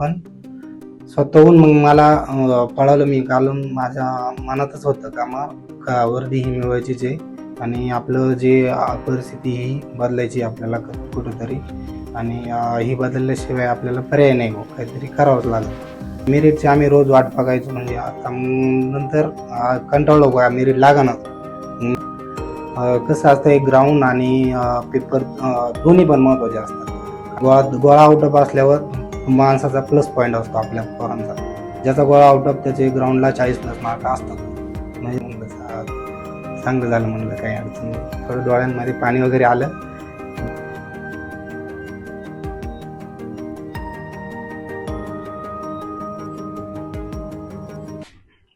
पण स्वतःहून मग मला पळालं पळवलं मी कालून माझ्या मनातच होतं का मग का वर्दी ही मिळवायचीच आहे आणि आपलं जे परिस्थिती ही बदलायची आपल्याला क- कुठंतरी. आणि ही बदलल्याशिवाय आपल्याला पर्याय नाही हो काहीतरी करावंच लागेल. मेरिटची आम्ही रोज वाट बघायचो म्हणजे आता नंतर कंटाळलो बघा मेरिट लागणार कसं असतं एक ग्राउंड आणि पेपर दोन्ही पण महत्त्वाचे असतात. गोळा गोळा आउट ऑफ असल्यावर माणसाचा प्लस पॉईंट असतो आपल्या पोरांचा. ज्याचा गोळा आउट ऑफ त्याचे ग्राउंडला चाळीस प्लस मार्क असतात. म्हणजे म्हणलं चांगलं झालं म्हणलं काही अडचण नाही. थोडं डोळ्यांमध्ये पाणी वगैरे आलं.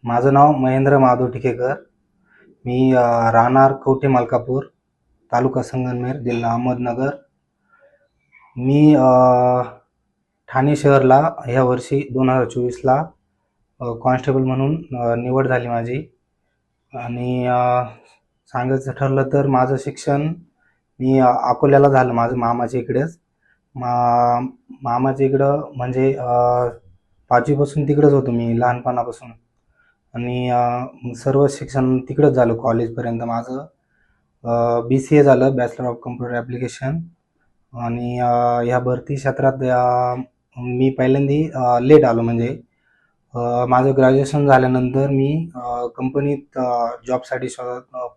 माझं नाव महेंद्र माधव टिकेकर. मी राहणार कवठे मलकापूर तालुका संगमनेर जिल्हा अहमदनगर. मी ठाणे शहरला ह्या वर्षी दोन हजार चोवीसला कॉन्स्टेबल म्हणून निवड झाली माझी. आणि सांगायचं ठरलं तर माझं शिक्षण मी अकोल्याला झालं माझं मामाच्या इकडेच. मा मामाच्या इकडं म्हणजे पाचवीपासून तिकडंच होतो मी लहानपणापासून. आणि सर्व शिक्षण तिकडंच झालं कॉलेजपर्यंत माझं. बी सी ए झालं बॅचलर ऑफ कम्प्युटर ॲप्लिकेशन आणि ह्या भरती क्षेत्रात मी पहिल्यांदा लेट आलो म्हणजे माझं ग्रॅज्युएशन झाल्यानंतर मी कंपनीत जॉबसाठी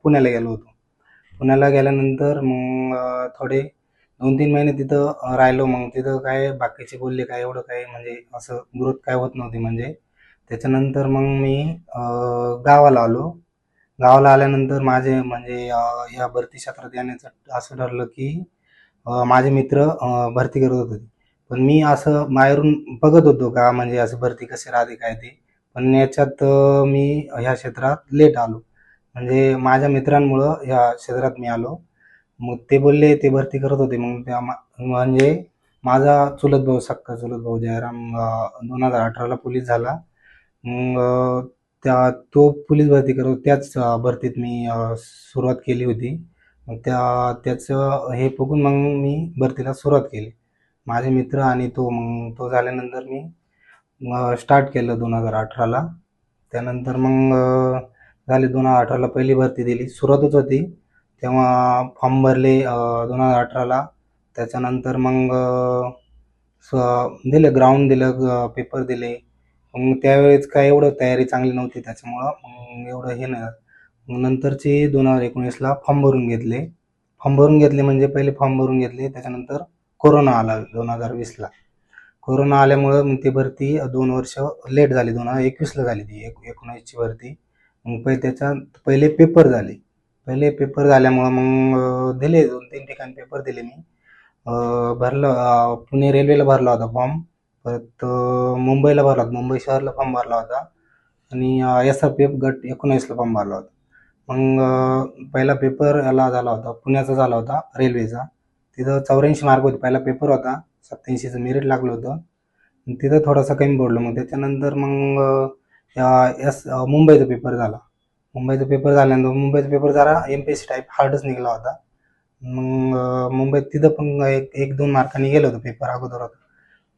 पुण्याला गेलो होतो. पुण्याला गेल्यानंतर मग थोडे दोन तीन महिने तिथं राहिलो. मग तिथं काय बाकीचे बोलले काय एवढं काय म्हणजे असं ग्रोथ काय होत नव्हती म्हणजे. त्याच्यानंतर मग मी गावाला आलो. गावाला आल्यानंतर माझे म्हणजे या भरती क्षेत्रात येण्याचं असं ठरलं की माझे मित्र भरती करत होते. पण मी असं बाहेरून बघत होतो का म्हणजे असं भरती कशी राहते काय ते. पण याच्यात मी ह्या क्षेत्रात लेट आलो. म्हणजे माझ्या मित्रांमुळं ह्या क्षेत्रात मी आलो. मग ते बोलले ते भरती करत होते. मग त्या मा- म्हणजे माझा चुलत भाऊ सक्का चुलत भाऊ जयराम दोन हजार अठराला पोलीस झाला. मग त्या तो पोलीस भरती करत त्याच भरतीत मी सुरुवात केली होती. मग त्या त्याचं हे बघून मग मी भरतीला सुरुवात केली. माझे मित्र आणि तो मग तो झाल्यानंतर मी स्टार्ट केलं दोन हजार अठराला. त्यानंतर मग झाले दोन हजार अठराला पहिली भरती दिली. सुरुवातच होती. तेव्हा फॉर्म भरले दोन हजार अठराला. त्याच्यानंतर मग स- दिलं ग्राउंड दिलं पेपर दिले. मग त्यावेळेस काय एवढं तयारी चांगली नव्हती त्याच्यामुळं. मग एवढं हे नाही. मग नंतरचे दोन हजार एकोणीसला फॉर्म भरून घेतले. फॉर्म भरून घेतले म्हणजे पहिले फॉर्म भरून घेतले. त्याच्यानंतर कोरोना आला दोन हजार वीसला. कोरोना आल्यामुळं मग ती भरती दोन वर्ष लेट झाली दोन हजार एकवीसला झाली ती एक एकोणीसची भरती. मग पहिले त्याच्यात पहिले पेपर झाले. पहिले पेपर झाल्यामुळं मग दिले दोन तीन ठिकाणी पेपर दिले मी. भरलं पुणे रेल्वेला भरला होता फॉर्म. परत मुंबईला भरला होता. मुंबई शहरला फॉर्म भरला होता. आणि एस आर पी एफ गट एकोणीसला फॉर्म भरला होता. मग पहिला पेपर याला झाला होता पुण्याचा झाला होता रेल्वेचा. तिथं चौऱ्याऐंशी मार्क होते. पहिला पेपर होता. सत्याऐंशीचं मेरिट लागलं होतं. तिथं थोडासा कमी पडलो. मग त्याच्यानंतर मग या- एस मुंबईचा पेपर झाला. मुंबईचा पेपर झाल्यानंतर मुंबईचा पेपर जरा M P S C type हार्डच निघाला होता. मग मुंबईत तिथं पण एक एक दोन मार्कांनी गेलं होतं पेपर अगोदर होता.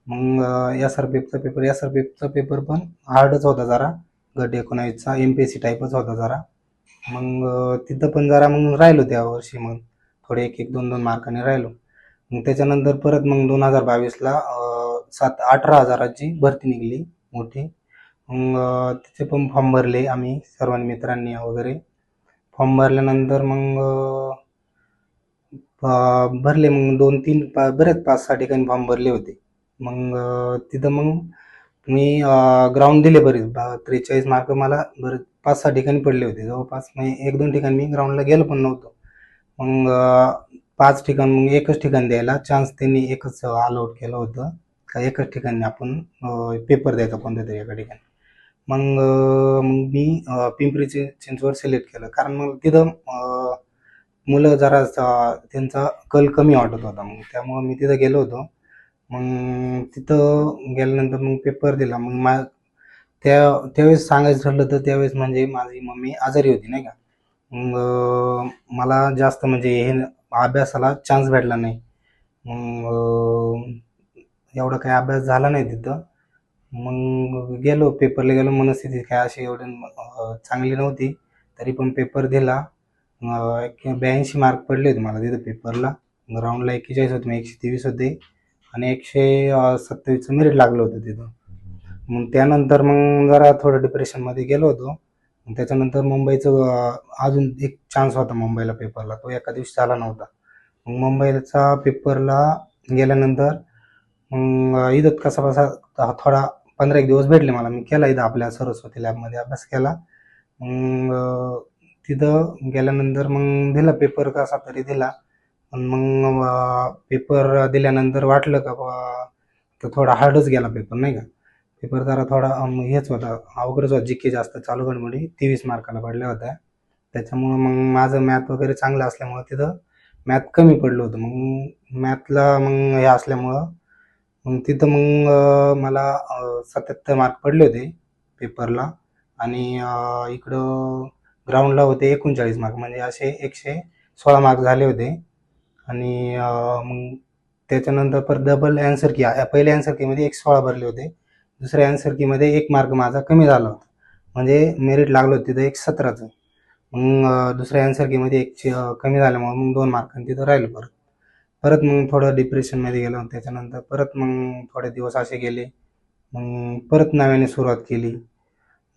मग S R P paper S R P paper पण हार्डच होता जरा. गट एकोणावीसचा एम पी एस सी टाईपच होता जरा. मग तिथं पण जरा मग राहिलो त्यावर्षी मग. थोडे एक एक दोन दोन मार्काने राहिलो. मग त्याच्यानंतर परत मग दोन हजार बावीसला सात अठरा हजाराची भरती निघली मोठी. मग तिथे तिचे पण फॉर्म भरले आम्ही सर्वांनी मित्रांनी वगैरे. फॉर्म भरल्यानंतर मग भरले मग दोन तीन पा बरेच पाच सहा ठिकाणी फॉर्म भरले होते. मग तिथं मग मी ग्राउंड दिले बरेच बा- त्रेचाळीस मार्क मला बरेच पाच सहा ठिकाणी पडले होते. जवळपास म्हणजे एक दोन ठिकाणी मी ग्राउंडला गेलो पण नव्हतो. मग पाच ठिकाण मग एकच ठिकाण द्यायला चान्स त्यांनी एकच अलाउट केलं होतं. का एकच ठिकाणी आपण पेपर द्यायचा कोणत्या तरी एका ठिकाणी. मग मग मी पिंपरीचे पिंपरी चिंचवड सिलेक्ट केलं. कारण मग तिथं मुलं जरा त्यांचा कल कमी वाटत होता. मग त्यामुळं मी तिथं गेलो होतो. मग तिथं गेल्यानंतर मग पेपर दिला. मग मा त्या त्यावेळेस सांगायचं ठरलं तर त्यावेळेस म्हणजे माझी मम्मी आजारी होती नाही का? मग मला जास्त म्हणजे हे न- अभ्यासाला चान्स भेटला नाही. मग एवढं एवढा काही अभ्यास झाला नाही तिथं. मग गेलो पेपरला गेलो मनस्थिती काय अशी एवढी चांगली नव्हती. तरी पण पेपर दिला. एक ब्याऐंशी मार्क पडले होते मला तिथं पेपरला ग्राउंडला एक्केचाळीस होते मग एकशे तेवीस होते. आणि एकशे सत्तावीसचं मेरिट लागलं होतं तिथं. मग त्यानंतर मग जरा थोडं डिप्रेशनमध्ये गेलो होतो. त्याच्यानंतर मुंबईचं अजून एक चान्स होता मुंबईला पेपरला तो एका दिवशी झाला नव्हता. मग मुंबईचा पेपरला गेल्यानंतर मग इथं कसा बसा थोडा पंधरा एक दिवस भेटले मला. मी केला इथं आपल्या सरस्वती लॅबमध्ये अभ्यास केला. मग तिथं गेल्यानंतर मग दिला पेपर कसा तरी दिला. पण मग पेपर दिल्यानंतर वाटलं का तर थोडा हार्डच गेला पेपर नाही का? पेपर जरा थोडा हेच होता. अवघडच होता. जी के जास्त चालू घडमोडी तेवीस मार्काला पडल्या होत्या. त्याच्यामुळं मग माझं मॅथ वगैरे चांगलं असल्यामुळं तिथं मॅथ कमी पडलं होतं. मग मॅथला मग हे असल्यामुळं मग तिथं मग मला सत्याहत्तर मार्क पडले होते पेपरला. आणि इकडं ग्राउंडला होते एकोणचाळीस मार्क. म्हणजे असे एकशे सोळा मार्क झाले होते. आणि मग त्याच्यानंतर पर डबल अँसर की पहिल्या अँसर कीमध्ये एक सोळा भरले होते. दुसऱ्या अँसर एक मार्क माझा कमी झाला होता. म्हणजे मेरिट लागलं होतं तिथं एक सतराचं. मग दुसऱ्या अँसर एक कमी झाल्यामुळे मग दोन मार्कांनी तिथं राहिलं परत. परत मग थोडं डिप्रेशनमध्ये गेलो त्याच्यानंतर परत मग थोडे दिवस असे गेले. मग परत नव्याने सुरुवात केली.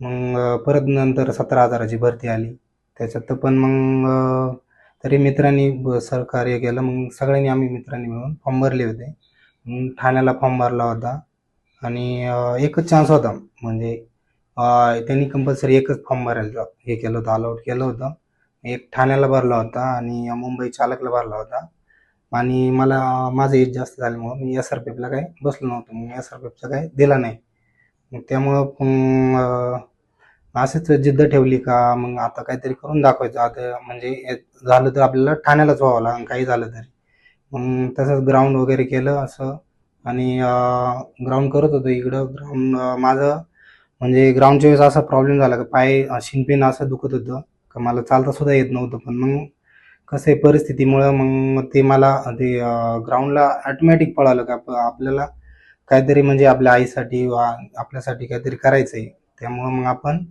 मग परत नंतर सतरा हजाराची भरती आली. त्याच्यात पण मग तरी मित्रांनी ब- सहकार्य केलं. मग सगळ्यांनी आम्ही मित्रांनी मिळून फॉर्म भरले होते. मग ठाण्याला फॉर्म भरला होता. आणि एकच चान्स होता. म्हणजे त्यांनी कंपल्सरी एकच फॉर्म भरायला हे केलं होतं अलाउट केलं होतं. एक ठाण्याला भरला होता आणि मुंबई चालकला भरला होता. आणि मला माझं एज जास्त झाल्यामुळं मी एस आर पी एफला काय बसलो नव्हतो. मग एस आर पी एफचा काय दिला नाही. मग त्यामुळं असंच जिद्द ठेवली का मग आता काहीतरी करून दाखवायचं. आता म्हणजे झालं तर आपल्याला ठाण्यालाच व्हावं लागेल काही झालं तरी. मग तसंच ग्राउंड वगैरे केलं असं आणि ग्राउंड करत होतो इकडं. ग्राउंड माझं म्हणजे ग्राउंडच्या वेळेस असा प्रॉब्लेम झाला का पाय अं, शिनपिन असं दुखत होतं. का मला चालता सुद्धा येत नव्हतं. पण मग कसं आहे परिस्थितीमुळं मग ते मला ते ग्राउंडला ऑटोमॅटिक पळालं का आपल्याला काहीतरी म्हणजे आपल्या आईसाठी वा आपल्यासाठी काहीतरी करायचं आहे त्यामुळं मग आपण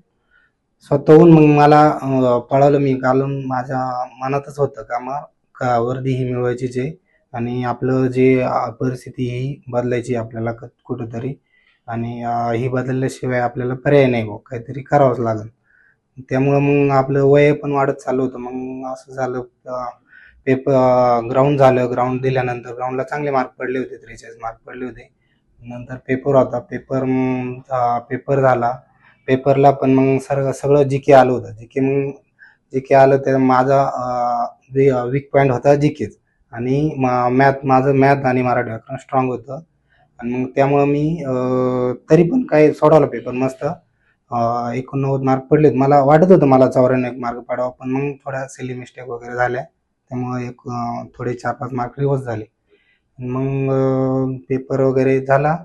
स्वतःहून मग मला पळालं मी. कालून माझ्या मनातच होतं का मग का वर्दी ही मिळवायची जे आणि आपलं जे परिस्थिती ही बदलायची आपल्याला क- कुठंतरी. आणि ही बदलल्याशिवाय आपल्याला पर्याय नाही भाऊ काहीतरी करावंच लागेल. त्यामुळं मग आपलं वय पण वाढत चाललं होतं. मग असं झालं पेपर ग्राउंड झालं. ग्राउंड दिल्यानंतर ग्राउंडला चांगले मार्क पडले होते त्रेचाळीस मार्क पडले होते. नंतर पेपर होता. पेपर पेपर झाला. पेपरला पण मग सर सगळं जी के आलं होतं. जी के मग जी के आलं तर माझा वीक पॉईंट होता जी केच आणि मॅथ माझं मॅथ आणि मराठी व्याकरण स्ट्रॉंग होतं. आणि मग त्यामुळं मी तरी पण काही सोडवला पेपर मस्त. एकोणनव्वद मार्क पडलेत. मला वाटत होतं मला चौऱ्याण्णव एक मार्क पाडावा पण मग थोड्या सिली मिस्टेक वगैरे झाल्या. त्यामुळं एक थोडे चार पाच मार्क रिवर्स झाले. मग पेपर वगैरे झाला.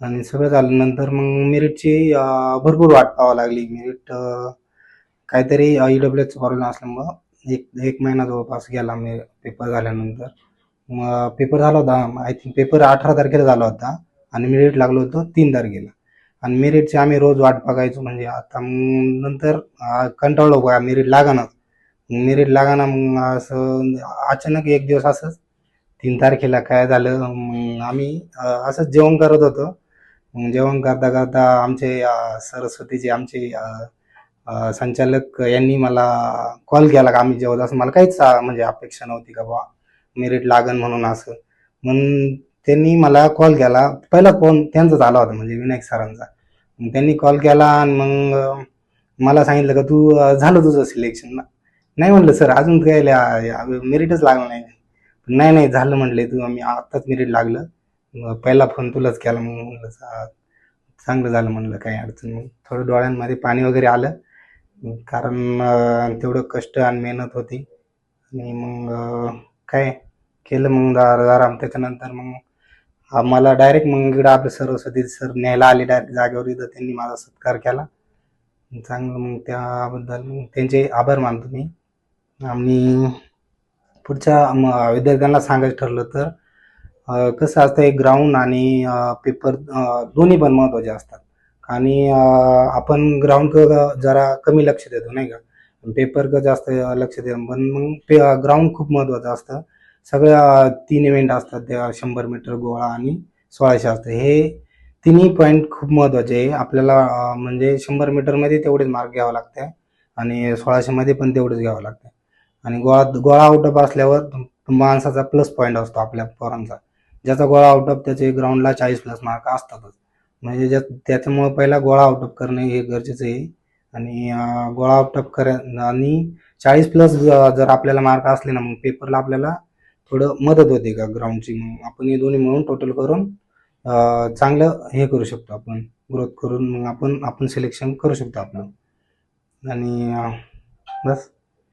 आणि सगळं झालं. नंतर मग मेरिटची भरपूर वाट पाहावं लागली. मेरिट काहीतरी ई डब्ल्यू एच प्रॉब्लेम असल्यामुळं एक एक महिना जवळपास गेला मी पेपर झाल्यानंतर. मग पेपर झाला होता आय थिंक पेपर अठरा तारखेला झाला होता आणि मेरिट लागलो होतो तीन तारखेला. आणि मेरिटची आम्ही रोज वाट बघायचो म्हणजे आता नंतर कंटाळलो बघा मेरिट लागानाच. मेरिट लागाना मग असं अचानक एक दिवस असंच तीन तारखेला काय झालं आम्ही असंच जेवण करत होतो. जेवण करता करता आमचे सरस्वतीचे आमचे संचालक यांनी मला कॉल केला का आम्ही जेवत असं. मला काहीच म्हणजे अपेक्षा नव्हती का बा मेरिट लागन म्हणून असं. म्हणून त्यांनी मला कॉल केला. पहिला फोन त्यांचाच आला होता म्हणजे विनायक सरांचा. मग त्यांनी कॉल केला आणि मग मला सांगितलं का तू झालं तुझं सिलेक्शन नाही म्हणलं सर अजून काय मेरिटच लागलं नाही. नाही नाही झालं म्हटले तू आम्ही आत्ताच मेरिट लागलं. मग पहिला फोन तुलाच केला. मग म्हणलं चांगलं झालं म्हणलं काही अडचण मग थोडं डोळ्यांमध्ये पाणी वगैरे आलं. कारण तेवढं कष्ट आणि मेहनत होती. आणि मग काय केलं मग आराम त्याच्यानंतर मग आम्हाला डायरेक्ट मग इकडं आपले सरस्वती सर न्यायला आले डायरेक्ट जागेवर. इथं त्यांनी माझा सत्कार केला. चांगलं मग त्याबद्दल मग त्यांचे आभार मानतो मी. आणि पुढच्या विद्यार्थ्यांना सांगायचं ठरलं तर कसं असतं एक ग्राउंड आणि पेपर दोन्ही पण महत्त्वाचे असतात. आणि आपण ग्राउंड जरा कमी लक्ष देतो नाही का? पेपर क जास्त लक्ष देतो पण मग पे ग्राउंड खूप महत्त्वाचं असतं. सगळ्या तीन इव्हेंट असतात त्या शंभर मीटर गोळा आणि सोळाशे असतं. हे तिन्ही पॉईंट खूप महत्त्वाचे आहे. आपल्याला म्हणजे शंभर मीटरमध्ये तेवढेच मार्क घ्यावं लागते आणि सोळाशेमध्ये पण तेवढेच घ्यावं लागतं आणि गोळा गोळा आउट ऑफ असल्यावर माणसाचा प्लस पॉईंट असतो आपल्या पोरांचा. ज्याचा गोळा आउट ऑफ त्याचे ग्राउंडला चाळीस प्लस मार्क असतातच. म्हणजे ज्या त्याच्यामुळे पहिला गोळा आउटअप करणे हे गरजेचं आहे. आणि गोळा आउटअप कर आणि चाळीस प्लस जर आपल्याला मार्क असले ना मग पेपरला आपल्याला थोडं मदत होते का ग्राउंडची मग आपण हे दोन्ही मिळून टोटल करून चांगलं हे करू शकतो आपण. ग्रोथ करून मग आपण आपण सिलेक्शन करू शकतो आपलं आणि बस.